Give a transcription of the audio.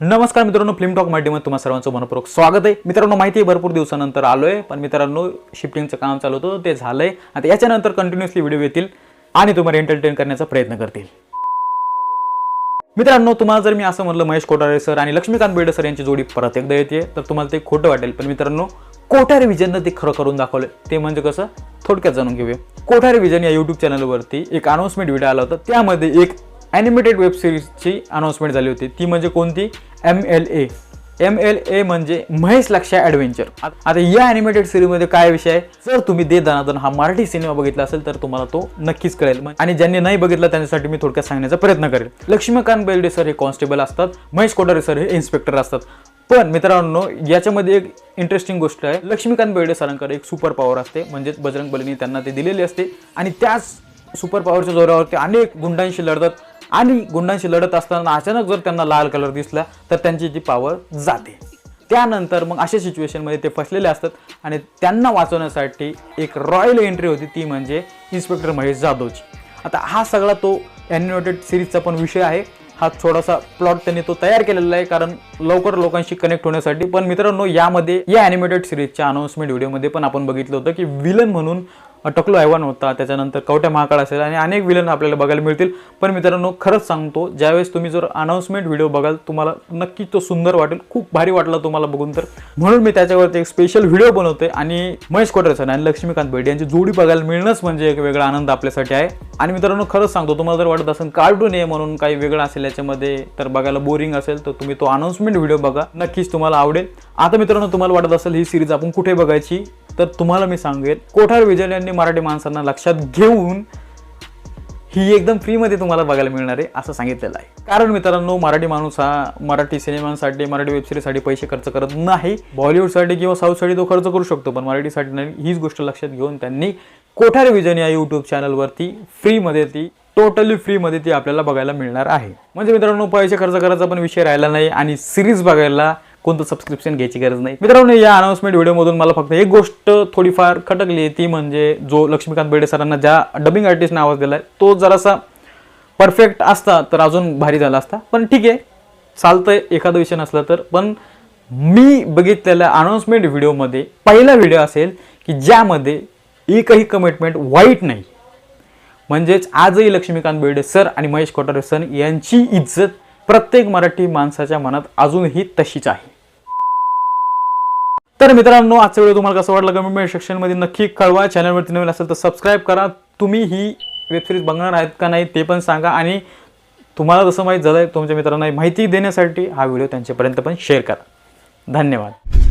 नमस्कार मित्रांनो film talk माध्यमात तुम्हाला सर्वांचं मनपूर्वक स्वागत आहे. मित्रांनो माहिती आहे भरपूर दिवसानंतर आलोय पण मित्रांनो शिफ्टिंगचं काम चालू होतं ते झालंय. आता याच्यानंतर कंटिन्युअसली व्हिडिओ येतील आणि तुम्हाला एंटरटेन करण्याचा प्रयत्न करतील. मित्रांनो तुम्हाला जर मी असं म्हणलं महेश कोठारे सर आणि लक्ष्मीकांत बेर्डे सर यांची जोडी परत एकदा येते तर तुम्हाला ते खोटं वाटेल. पण मित्रांनो कोठारे विजननं ते खरं करून दाखवलं ते म्हणजे कसं? थोडक्यात जाणून घेऊया. कोठारे विजन या यूट्यूब चॅनलवरती एक अनाऊन्समेंट व्हिडिओ आला होता. त्यामध्ये एक ॲनिमेटेड वेब सिरीजची अनाऊन्समेंट झाली होती. ती म्हणजे कोणती? M L A M L A म्हणजे महेश लक्षा ॲडव्हेंचर आता या ॲनिमेटेड सिरीजमध्ये काय विषय आहे? जर तुम्ही दे दनादन हा मराठी सिनेमा बघितला असेल तर तुम्हाला तो नक्कीच कळेल. आणि ज्यांनी नाही बघितला त्यांच्यासाठी मी थोडक्यात सांगण्याचा प्रयत्न करेल. लक्ष्मीकांत बेर्डे सर हे कॉन्स्टेबल असतात. महेश कोठारे सर हे इन्स्पेक्टर असतात. पण मित्रांनो याच्यामध्ये एक इंटरेस्टिंग गोष्ट आहे. लक्ष्मीकांत बेर्डे सरांकडे एक सुपर पॉवर असते. म्हणजेच बजरंग बलीने त्यांना ते दिलेली असते. आणि त्याच सुपर पॉवरच्या जोरावर ते अनेक गुंडांशी लढतात. आणि गुंडांशी लढत असताना अचानक जर त्यांना लाल कलर दिसला तर त्यांची जी पॉवर जाते. त्यानंतर मग अशा सिच्युएशनमध्ये ते फसलेले असतात आणि त्यांना वाचवण्यासाठी एक रॉयल एंट्री होती ती म्हणजे इन्स्पेक्टर महेश जाधवची. आता हा सगळा तो ॲनिमेटेड सिरीजचा पण विषय आहे. हा थोडासा प्लॉट त्यांनी तो तयार केलेला आहे कारण लवकर लोकांशी कनेक्ट होण्यासाठी. पण मित्रांनो यामध्ये या ॲनिमेटेड सिरीजच्या अनाऊन्समेंट व्हिडिओमध्ये पण आपण बघितलं होतं की विलन म्हणून टकलो ऐवान होता. त्याच्यानंतर कवट्या महाकाळ असेल आणि अनेक विलन आपल्याला बघायला मिळतील. पण मित्रांनो खरंच सांगतो ज्यावेळेस तुम्ही जर अनाऊन्समेंट व्हिडिओ बघाल तुम्हाला नक्की तो सुंदर वाटेल. खूप भारी वाटला तुम्हाला बघून तर. म्हणून मी त्याच्यावरती एक स्पेशल व्हिडिओ बनवतोय आणि महेश कोटरसन आणि लक्ष्मीकांत बेर्डे यांची जोडी बघायला मिळणंच म्हणजे एक वेगळा आनंद आपल्यासाठी आहे. आणि मित्रांनो खरंच सांगतो तुम्हाला जर वाटत असेल कार्टून आहे म्हणून काही वेगळं असेल याच्यामध्ये तर बघायला बोरिंग असेल तर तुम्ही तो अनाऊन्समेंट व्हिडिओ बघा. नक्कीच तुम्हाला आवडेल. आता मित्रांनो तुम्हाला वाटत असेल ही सिरीज आपण कुठे बघायची? तर तुम्हाला मी सांगेल कोठार विजय यांनी मराठी माणसांना लक्षात घेऊन ही एकदम फ्रीमध्ये तुम्हाला बघायला मिळणार आहे असं सांगितलेलं आहे. कारण मित्रांनो मराठी माणूस हा मराठी सिनेमांसाठी मराठी वेबसिरीजसाठी पैसे खर्च करत नाही. बॉलिवूडसाठी किंवा साऊथसाठी तो खर्च करू शकतो पण मराठीसाठी नाही. हीच गोष्ट लक्षात घेऊन त्यांनी कोठार विजन या यूट्यूब चॅनलवरती फ्रीमध्ये ती टोटली फ्रीमध्ये ती आपल्याला बघायला मिळणार आहे. म्हणजे मित्रांनो पैसे खर्च करायचा पण विषय राहिला नाही आणि सिरीज बघायला कोणतं सबस्क्रिप्शन घ्यायची गरज नाही. मित्रांनो या अनाऊन्समेंट व्हिडिओमधून मला फक्त एक गोष्ट थोडीफार खटकली आहे ती म्हणजे जो लक्ष्मीकांत बेर्डे सरांना ज्या डबिंग आर्टिस्टने आवाज दिला आहे तो जरासा परफेक्ट असता तर अजून भारी झाला असता. पण ठीक आहे चालतंय एखादा विषय नसला तर. पण मी बघितलेल्या अनाऊन्समेंट व्हिडिओमध्ये पहिला व्हिडिओ असेल की ज्यामध्ये एकही कमिटमेंट वाईट नाही. म्हणजेच आजही लक्ष्मीकांत बेर्डे सर आणि महेश कोठारे सर यांची इज्जत प्रत्येक मराठी माणसाच्या मनात अजूनही तशीच आहे. तर मित्रांनो आजचा व्हिडिओ तुम्हाला कसं वाटलं कमेंट सेक्शनमध्ये नक्की कळवा. चॅनलवरती नवीन असेल तर सबस्क्राईब करा. तुम्ही ही वेबसिरीज बघणार आहेत का नाही ते पण सांगा. आणि तुम्हाला जसं माहीत झालं तुमच्या मित्रांना माहिती देण्यासाठी हा व्हिडिओ त्यांच्यापर्यंत पण शेअर करा. धन्यवाद.